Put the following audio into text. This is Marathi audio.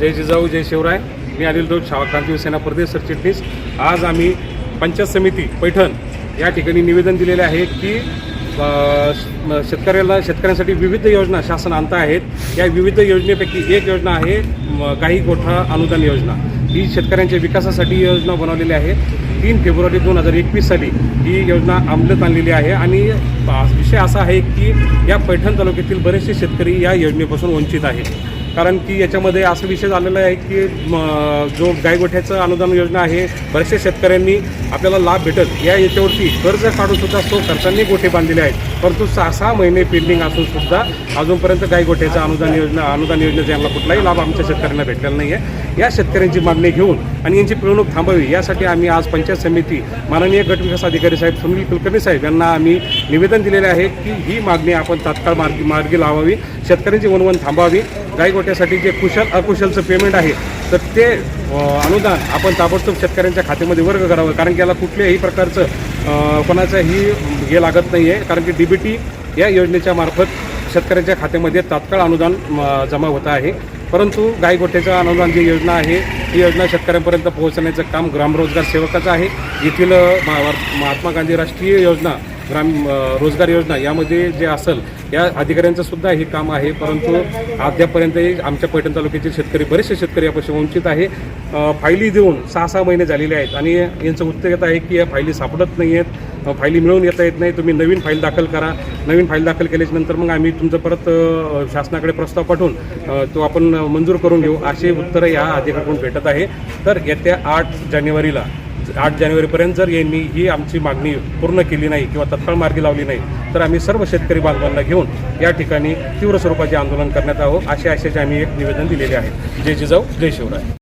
जय जिजाऊ जय शिवराय. मी अनिल राऊत शाह क्रांती सेना प्रदेश सरचिटणीस. आज आम्ही पंचायत समिती पैठण या ठिकाणी निवेदन दिलेले आहे की शेतकऱ्याला शेतकऱ्यांसाठी विविध योजना शासन आणत आहेत. या विविध योजनेपैकी एक योजना आहे काही गोठा अनुदान योजना. ही शेतकऱ्यांच्या विकासासाठी योजना बनवलेली आहे. तीन फेब्रुवारी दोन हजार एकवीस साली ही योजना अंमलात आणलेली आहे आणि विषय असा आहे की या पैठण तालुक्यातील बरेचसे शेतकरी या योजनेपासून वंचित आहेत. कारण की याच्यामध्ये असं विषय झालेला आहे की जो गायगोठ्याचं अनुदान योजना आहे बऱ्याचशा शेतकऱ्यांनी आपल्याला लाभ भेटत या याच्यावरती कर्ज काढून सुद्धा तो खर्चांनी गोठे बांधलेले आहेत. परंतु सहा सहा महिने पेंडिंग असून सुद्धा अजूनपर्यंत गायगोठ्याचं अनुदान योजना अनुदान योजनेचा यांना कुठलाही लाभ आमच्या शेतकऱ्यांना भेटलेला नाही आहे या शेतकऱ्यांची मागणी घेऊन आणि यांची पिळवणूक थांबावी यासाठी आम्ही आज पंचायत समिती माननीय गटविकास अधिकारी साहेब सुनील कुलकर्णी साहेब यांना आम्ही निवेदन दिलेले आहे की ही मागणी आपण तात्काळ मार्गी मार्गी लावावी शेतकऱ्यांची वणवण थांबावी. गायगोट्यासाठी जे कुशल अकुशलचं पेमेंट आहे तर ते अनुदान आपण ताबडतोब शेतकऱ्यांच्या खात्यामध्ये वर्ग करावं कारण की याला कुठल्याही प्रकारचं कोणाचंही हे लागत नाही आहे कारण की डी बी टी या योजनेच्या मार्फत शेतकऱ्यांच्या खात्यामध्ये तात्काळ अनुदान जमा होत आहे. परंतु गायगोठ्याचं अनुदान जी योजना आहे ही योजना शेतकऱ्यांपर्यंत पोहोचण्याचं काम ग्रामरोजगार सेवकाचं आहे. येथील महात्मा गांधी राष्ट्रीय योजना ग्राम रोजगार योजना यामध्ये जे असेल या अधिकाऱ्यांचं सुद्धा हे काम आहे. परंतु अद्यापर्यंतही आमच्या पैठण तालुक्यातील शेतकरी बरेचसे शेतकरी यापासून वंचित आहे. फायली देऊन सहा सहा महिने झालेले आहेत आणि यांचं उत्तर येत आहे की या फायली सापडत नाही आहेत फायली मिळवून येता येत नाही. तुम्ही नवीन फाईल दाखल करा. नवीन फाईल दाखल केल्याच्यानंतर मग आम्ही तुमचं परत शासनाकडे प्रस्ताव पाठवून तो आपण मंजूर करून घेऊ. असे उत्तरं या अधिकाऱ्याकडून भेटत आहे. तर येत्या आठ जानेवारीला आठ जानेवारीपर्यंत जर यांनी ही आमची मागणी पूर्ण केली नाही किंवा तत्काळ मार्गी लावली नाही तर आम्ही सर्व शेतकरी बांधवांना घेऊन या ठिकाणी तीव्र स्वरूपाचे आंदोलन करण्यात आहोत अशा आशेचे आम्ही एक निवेदन दिलेले आहे. जय जिजाऊ जय शिवराय.